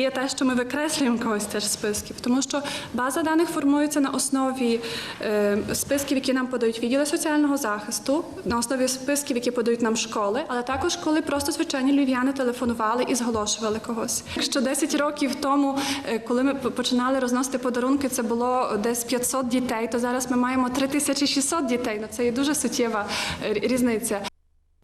Є те, що ми викреслюємо когось теж списків, тому що база даних формується на основі е, списків, які нам подають відділи соціального захисту, на основі списків, які подають нам школи, але також коли просто звичайні львів'яни телефонували і зголошували когось. Якщо 10 років тому, е, коли ми починали розносити подарунки, це було десь 500 дітей, то зараз ми маємо 3600 дітей. Ну це є дуже суттєва е, різниця.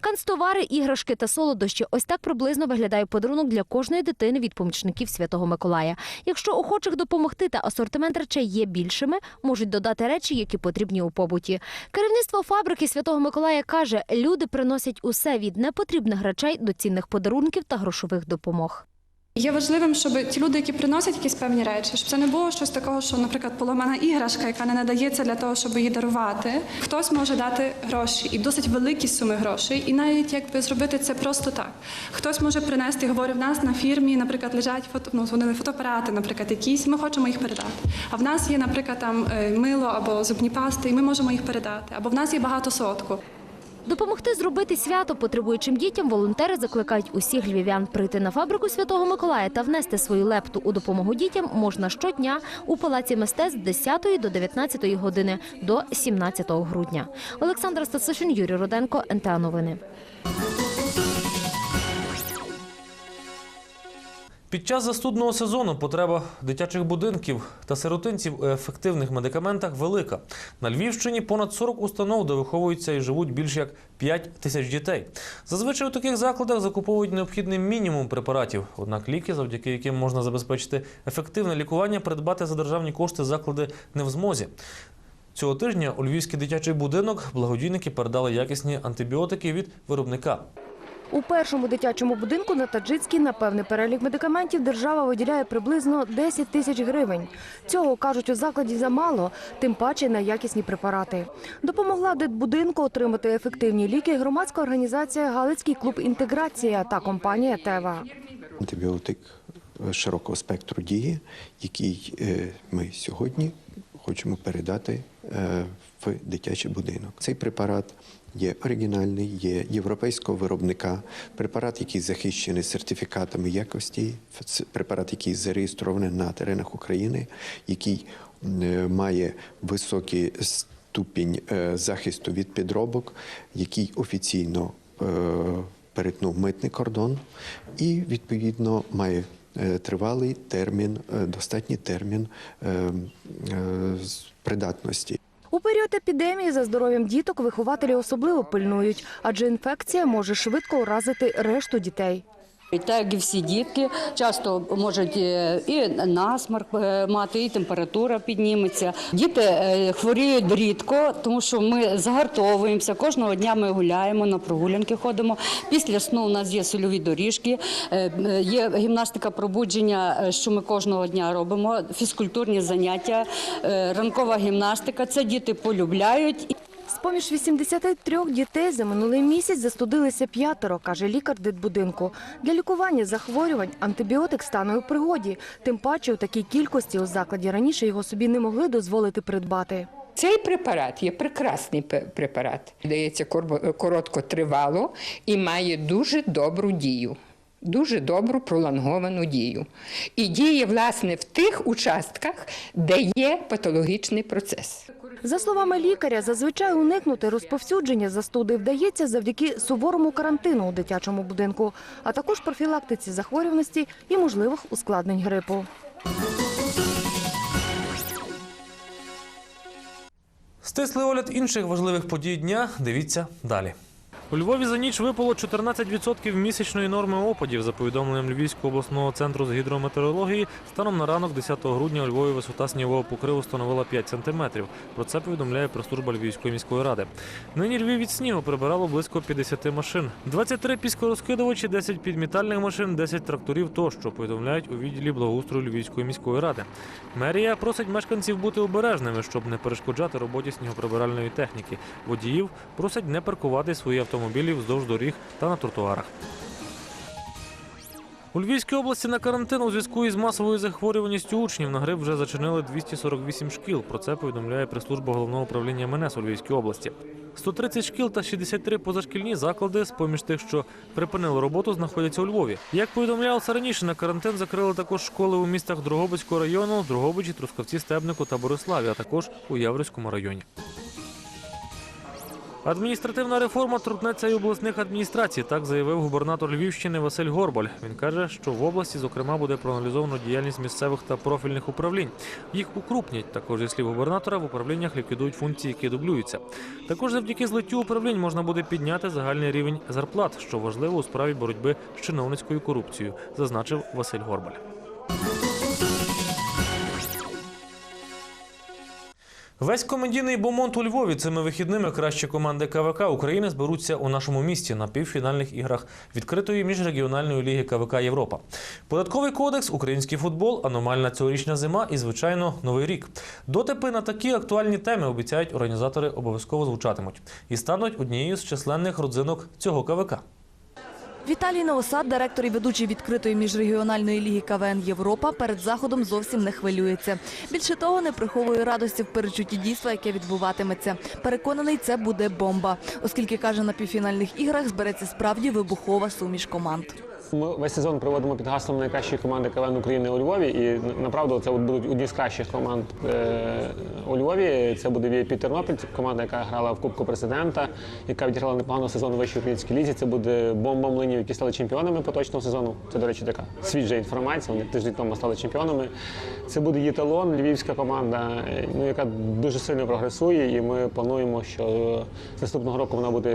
Канцтовари, іграшки та солодощі. Ось так приблизно виглядає подарунок для кожної дитини від помічників Святого Миколая. Якщо охочих допомогти та асортимент речей є більшими, можуть додати речі, які потрібні у побуті. Керівництво фабрики Святого Миколая каже, люди приносять усе від непотрібних речей до цінних подарунків та грошових допомог. Є важливим, щоб ті люди, які приносять якісь певні речі, щоб це не було щось такого, що, наприклад, поломана іграшка, яка не надається для того, щоб її дарувати. Хтось може дати гроші і досить великі суми грошей, і навіть якби зробити це просто так. Хтось може принести, говорю, в нас на фірмі, наприклад, лежать фото, ну, вони фотоапарати, наприклад, якісь. Ми хочемо їх передати. А в нас є, наприклад, там е, мило або зубні пасти, і ми можемо їх передати. Або в нас є багато сотку. Допомогти зробити свято потребуючим дітям волонтери закликають усіх львів'ян прийти на фабрику Святого Миколая та внести свою лепту у допомогу дітям можна щодня у палаці мистецтв з 10 до 19 години до 17 грудня. Олександра Стасишин, Юрій Роденко, НТА Новини. Під час застудного сезону потреба дитячих будинків та сиротинців у ефективних медикаментах велика. На Львівщині понад 40 установ, де виховуються і живуть більше як 5 тисяч дітей. Зазвичай у таких закладах закуповують необхідний мінімум препаратів. Однак ліки, завдяки яким можна забезпечити ефективне лікування, придбати за державні кошти заклади не в змозі. Цього тижня у Львівський дитячий будинок благодійники передали якісні антибіотики від виробника. У першому дитячому будинку на Таджицькій на певний перелік медикаментів держава виділяє приблизно 10 тисяч гривень. Цього, кажуть, у закладі замало, тим паче на якісні препарати. Допомогла дитбудинку отримати ефективні ліки громадська організація Галицький клуб «Інтеграція» та компанія «Тева». антибіотик широкого спектру дії, який е, ми сьогодні хочемо передати в дитячий будинок. Цей препарат є оригінальний, є європейського виробника, препарат, який захищений сертифікатами якості, препарат, який зареєстрований на теренах України, який е, має високий ступінь е, захисту від підробок, який офіційно е, перетнув митний кордон і відповідно має е, тривалий термін, е, достатній термін е, е, придатності. Період епідемії за здоров'ям діток вихователі особливо пильнують, адже інфекція може швидко уразити решту дітей. І так і всі дітки часто можуть е, і насморк е, мати, і температура підніметься. Діти е, хворіють рідко, тому що ми загартовуємося. Кожного дня ми гуляємо, на прогулянки ходимо. Після сну у нас є сольові доріжки, є гімнастика пробудження, що ми кожного дня робимо. Фізкультурні заняття, ранкова гімнастика. Це діти полюбляють. З-поміж 83 дітей за минулий місяць застудилися п'ятеро, каже лікар дитбудинку. Для лікування захворювань антибіотик стане у пригоді. Тим паче у такій кількості у закладі раніше його собі не могли дозволити придбати. Цей препарат є прекрасний препарат. Дається корбо- короткотривало і має дуже добру дію. Дуже добру пролонговану дію. І діє, власне, в тих участках, де є патологічний процес. За словами лікаря, зазвичай уникнути розповсюдження застуди вдається завдяки суворому карантину у дитячому будинку, а також профілактиці захворюваності і можливих ускладнень грипу. Стислий огляд інших важливих подій дня. Дивіться далі. У Львові за ніч випало 14% місячної норми опадів. За повідомленням Львівського обласного центру з гідрометеорології, станом на ранок 10 грудня у Львові висота снігового покриву становила 5 сантиметрів. Про це повідомляє прес-служба Львівської міської ради. Нині Львів від снігу прибирало близько 50 машин. 23 піскорозкидувачі, 10 підмітальних машин, 10 тракторів тощо, повідомляють у відділі благоустрою Львівської міської ради. Мерія просить мешканців бути обережними, щоб не перешкоджати роботі снігоприбиральної техніки. Водіїв просять не паркувати свої автомобілі вздовж доріг та на тротуарах. У Львівській області на карантин у зв'язку із масовою захворюваністю учнів на грип вже зачинили 248 шкіл. Про це повідомляє прес-служба головного управління МНС у Львівській області. 130 шкіл та 63 позашкільні заклади, з поміж тих, що припинили роботу, знаходяться у Львові. Як повідомлялося раніше, на карантин закрили також школи у містах Дрогобицького району, Дрогобичі, Трускавці, Стебнику та Бориславі, а також у Яврівському районі. Адміністративна реформа торкнеться і обласних адміністрацій, так заявив губернатор Львівщини Василь Горбаль. Він каже, що в області, зокрема, буде проаналізовано діяльність місцевих та профільних управлінь. Їх укрупнять. Також, зі слів губернатора, в управліннях ліквідують функції, які дублюються. Також завдяки злиттю управлінь можна буде підняти загальний рівень зарплат, що важливо у справі боротьби з чиновницькою корупцією, зазначив Василь Горбаль. Весь комедійний бомонд у Львові цими вихідними кращі команди КВК України зберуться у нашому місті на півфінальних іграх відкритої міжрегіональної ліги КВК Європа. Податковий кодекс, український футбол, аномальна цьогорічна зима і, звичайно, новий рік. Дотипи на такі актуальні теми обіцяють організатори обов'язково звучатимуть і стануть однією з численних родзинок цього КВК. Віталій Новосад, директор і ведучий відкритої міжрегіональної ліги КВН Європа, перед заходом зовсім не хвилюється. Більше того, не приховує радості в перечутті дійства, яке відбуватиметься. Переконаний, це буде бомба, оскільки каже, на півфінальних іграх збереться справді вибухова суміш команд. Ми весь сезон проводимо під гаслом найкращої команди КВН України у Львові. І направду це будуть одні з кращих команд е, у Львові. Це буде VIP Тернопіль, це команда, яка грала в Кубку президента, яка відіграла непогану сезон у вищій українській лізі. Це буде бомба млинів, які стали чемпіонами поточного сезону. Це, до речі, така свіжа інформація. Вони тиждень тому стали чемпіонами. Це буде Єталон, львівська команда, е, ну яка дуже сильно прогресує. І ми плануємо, що наступного року вона буде